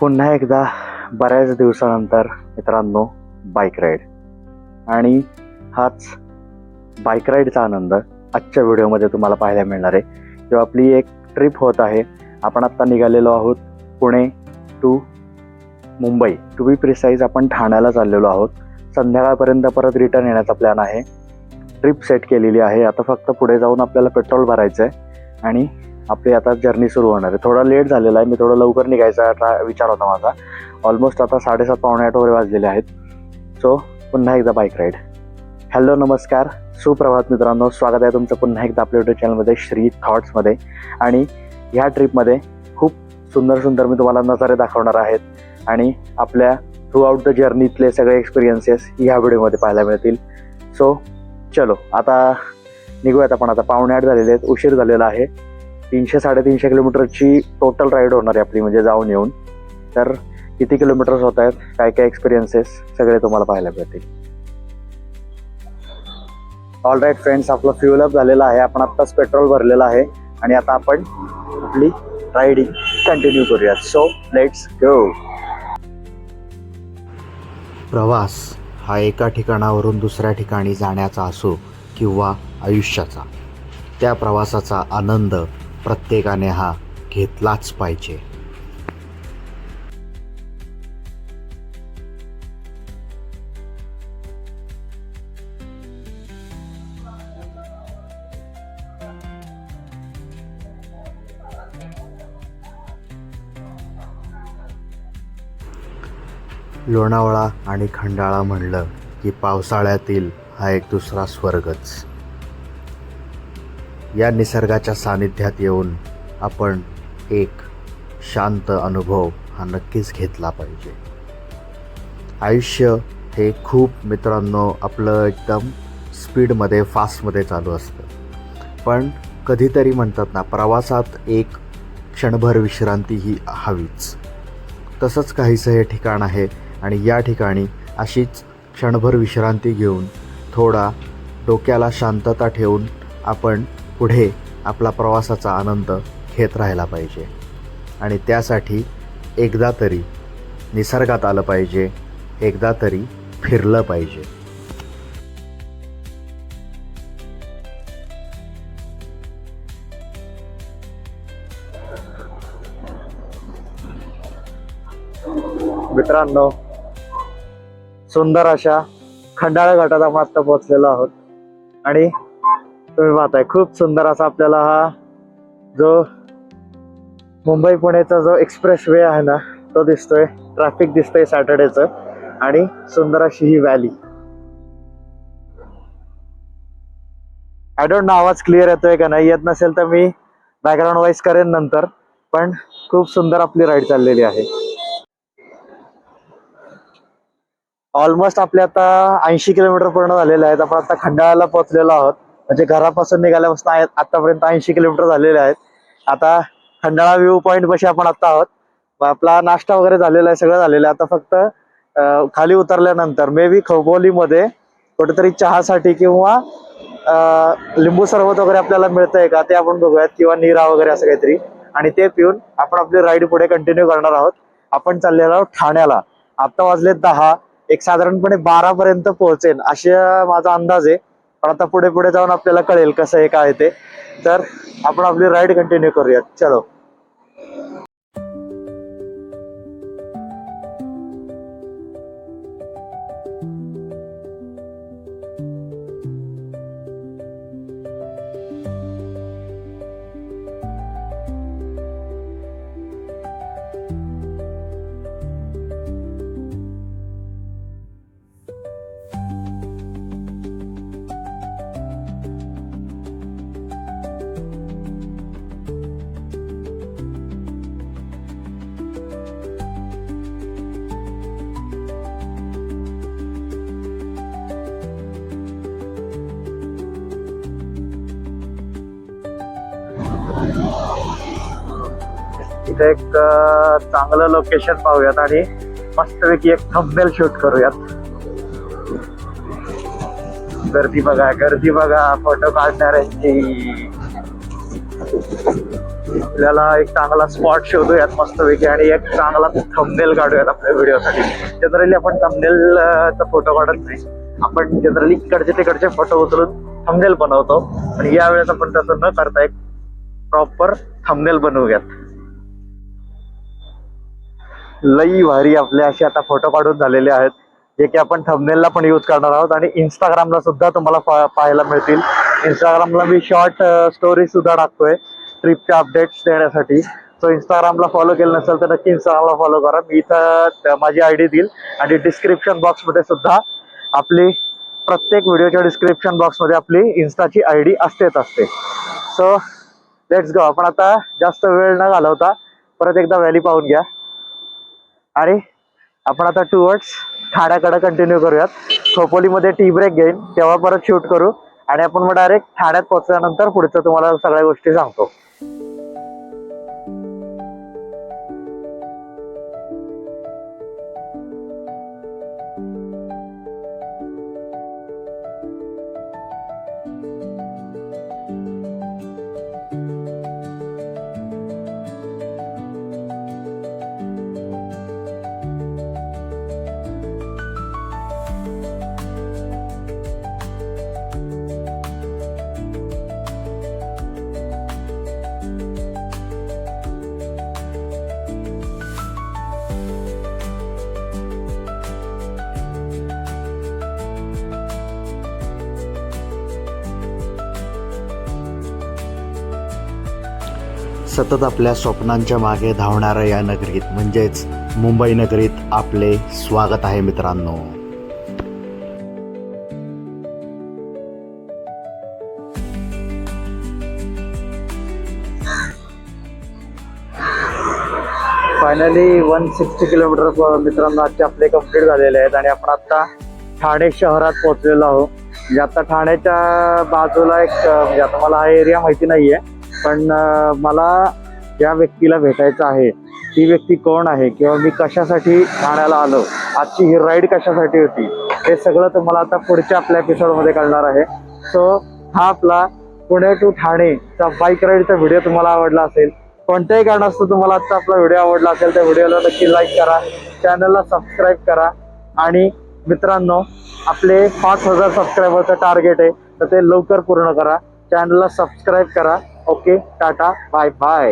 पुन्हा एकदा बऱ्याच दिवसानंतर मित्रांनो बाईक राईड आणि हाच बाईक राईडचा आनंद आजच्या व्हिडिओमध्ये तुम्हाला पाहायला मिळणार आहे. किंवा आपली एक ट्रिप होत आहे. आपण आत्ता निघालेलो आहोत Pune to Mumbai. To be precise आपण ठाण्याला चाललेलो आहोत. संध्याकाळपर्यंत परत रिटर्न येण्याचा प्लॅन आहे. ट्रिप सेट केलेली आहे. आता फक्त पुढे जाऊन आपल्याला पेट्रोल भरायचं आहे आणि आपली आता जर्नी सुरू होणार आहे. थोडा लेट झालेला आहे. मी थोडं लवकर निघायचा ट्रा विचार होता माझा. ऑलमोस्ट आता साडेसात पावणे आठ वगैरे वाजलेले आहेत. सो पुन्हा एकदा बाईक राईड हॅलो नमस्कार. सुप्रभात मित्रांनो. स्वागत आहे तुमचं पुन्हा एकदा आपल्या युट्यूब चॅनलमध्ये श्री थॉट्समध्ये आणि ह्या ट्रिपमध्ये खूप सुंदर सुंदर मी तुम्हाला नजारे दाखवणार आहेत. आणि आपल्या थ्रू आउट द जर्नीतले सगळे एक्सपिरियन्सेस ह्या व्हिडिओमध्ये पाहायला मिळतील. सो चलो. आता निघूयात आपण. आता पावणे आठ झालेले आहेत. उशीर झालेला आहे. तीनशे साडेतीनशे किलोमीटरची टोटल राईड होणार आहे आपली म्हणजे जाऊन येऊन. तर किती किलोमीटर्स होत आहेत काय काय एक्सपिरियन्सेस सगळे तुम्हाला पाहायला मिळतील. ऑल राईट फ्रेंड्स आपलं फ्युल अप झालेलं आहे. आपण आत्ताच पेट्रोल भरलेलं आहे. आणि आता आपण आपली रायडिंग कंटिन्यू करूयात. सो लेट्स गो प्रवास हा एका ठिकाणावरून दुसऱ्या ठिकाणी जाण्याचा असो किंवा आयुष्याचा त्या प्रवासाचा आनंद प्रत्येकाने हा घेतलाच पाहिजे. लोणावळा आणि खंडाळा म्हणलं की पावसाळ्यातील हा एक दुसरा स्वर्गच. या निसर्गाच्या सानिध्यात येऊन आपण एक शांत अनुभव हा नक्कीच घेतला पाहिजे. आयुष्य हे खूप मित्रांनो आपलं एकदम स्पीडमध्ये फास्टमध्ये चालू असतं. पण कधीतरी म्हणतात ना प्रवासात एक क्षणभर विश्रांती ही हवीच. तसंच काहीसं हे ठिकाण आहे आणि या ठिकाणी अशीच क्षणभर विश्रांती घेऊन थोडा डोक्याला शांतता ठेवून आपण पुढे आपला प्रवासाचा आनंद घेत राहायला पाहिजे. आणि त्यासाठी एकदा तरी निसर्गात आलं पाहिजे एकदा तरी फिरलं पाहिजे. मित्रांनो सुंदर अशा खंडाळा घाटात आपण आता पोहोचलेलो आहोत. आणि तुम्ही पाहताय खूप सुंदर असा आपल्याला हा जो मुंबई पुणेचा जो एक्सप्रेस वे आहे ना तो दिसतोय. ट्रॅफिक दिसतंय सॅटर्डेचं आणि सुंदर अशी ही व्हॅली आय डोंट नो आवाज क्लिअर येतोय का नाही? येत नसेल तर मी बॅकग्राऊंड वाईज करेन नंतर पण खूप सुंदर आपली राईड चाललेली आहे. ऑलमोस्ट आपले आता ऐंशी किलोमीटर पूर्ण झालेले आहेत. आपण आता खंडाळ्याला पोहोचलेलो आहोत. म्हणजे घरापासून निघाल्यापासून आहेत आतापर्यंत ऐंशी किलोमीटर झालेले आहेत. आता खंडाळा व्ह्यू पॉईंट पाशी आपण आता आहोत. आपला नाश्ता वगैरे झालेला आहे सगळं झालेलं आहे. आता फक्त खाली उतरल्यानंतर मे बी खगोलीमध्ये कुठेतरी चहासाठी किंवा लिंबू सरबत वगैरे आपल्याला मिळतंय का ते आपण बघूयात किंवा निरा वगैरे असं काहीतरी. आणि ते पिऊन आपण आपली राईड पुढे कंटिन्यू करणार आहोत. आपण चाललेलो आहोत ठाण्याला. आता वाजले दहा. एक साधारणपणे बारा पर्यंत पोहोचेन अशा माझा अंदाज आहे. पण आता पुढे पुढे जाऊन आपल्याला कळेल कसं आहे काय ते. तर आपण आपली राईड कंटिन्यू करूयात. चलो. इथे एक चांगलं लोकेशन पाहूयात आणि मस्तपैकी एक थंबेल शूट करूयात. गर्दी बघा गर्दी बघा फोटो काढणाऱ्यांची आपल्याला एक चांगला स्पॉट शोधूयात मस्तपैकी आणि एक चांगला थंबनेल काढूयात आपल्या व्हिडिओसाठी जनरली आपण थंबनेलचा फोटो काढत नाही. आपण जनरली इकडचे तिकडचे फोटो उचलून थंबनेल बनवतो. आणि यावेळेस आपण तसं न करता एक प्रॉपर थंबनेल बनवूयात. लई भारी आपले असे आता फोटो काढून झालेले आहेत जे की आपण थंबनेलला पण यूज करणार आहोत आणि इंस्टाग्रामला सुद्धा तुम्हाला पाहायला मिळतील. इंस्टाग्रामला मी शॉर्ट स्टोरी सुद्धा टाकतोय ट्रिपचे अपडेट्स देण्यासाठी. सो इंस्टाग्रामला फॉलो केलं नसेल तर नक्की इंस्टाग्रामला फॉलो करा. मी इथं माझी आय डी देईल आणि डिस्क्रिप्शन बॉक्समध्ये सुद्धा आपली प्रत्येक व्हिडिओच्या डिस्क्रिप्शन बॉक्समध्ये आपली इन्स्टाची आय डी असतेच असते. सो लेट्स गो आपण आता जास्त वेळ न घालवता परत एकदा व्हॅली पाहून घ्या. आणि आपण आता टुवर्ड्स ठाण्याकडे कंटिन्यू करूयात. खोपोलीमध्ये टी ब्रेक घेईन तेव्हा परत शूट करू. आणि आपण मग डायरेक्ट ठाण्यात पोहोचल्यानंतर पुढचं तुम्हाला सगळ्या गोष्टी सांगतो. सतत आपल्या स्वप्नांच्या मागे धावणाऱ्या या नगरीत म्हणजेच मुंबई नगरीत आपले स्वागत आहे मित्रांनो. फायनली वन सिक्स्टी किलोमीटर मित्रांनो आजचे आपले कंप्लीट झालेले आहेत आणि आपण आता ठाणे शहरात पोहोचलेलो आहोत. म्हणजे आता ठाण्याच्या बाजूला एक म्हणजे आता मला हा एरिया माहिती नाही आहे पण मला ज्या व्यक्तीला भेटायचं आहे. ती व्यक्ती कोण आहे किंवा मी कशासाठी ठाण्याला आलो? आजची ही राईड कशासाठी होती? हे सगळं तुम्हाला आता पुढच्या आपल्या एपिसोडमध्ये कळणार आहे. सो हा आपला पुणे टू ठाणेचा बाईक राईडचा व्हिडिओ तुम्हाला आवडला असेल. कोणत्याही कारणास्तव तुम्हाला आजचा आपला व्हिडिओ आवडला असेल त्या व्हिडिओला नक्की लाईक करा. चॅनलला सबस्क्राईब करा. आणि मित्रांनो आपले पाच हजार सबस्क्रायबरचं टार्गेट आहे तर ते लवकर पूर्ण करा. चॅनलला सबस्क्राईब करा. ওকে টাটা বাই বাই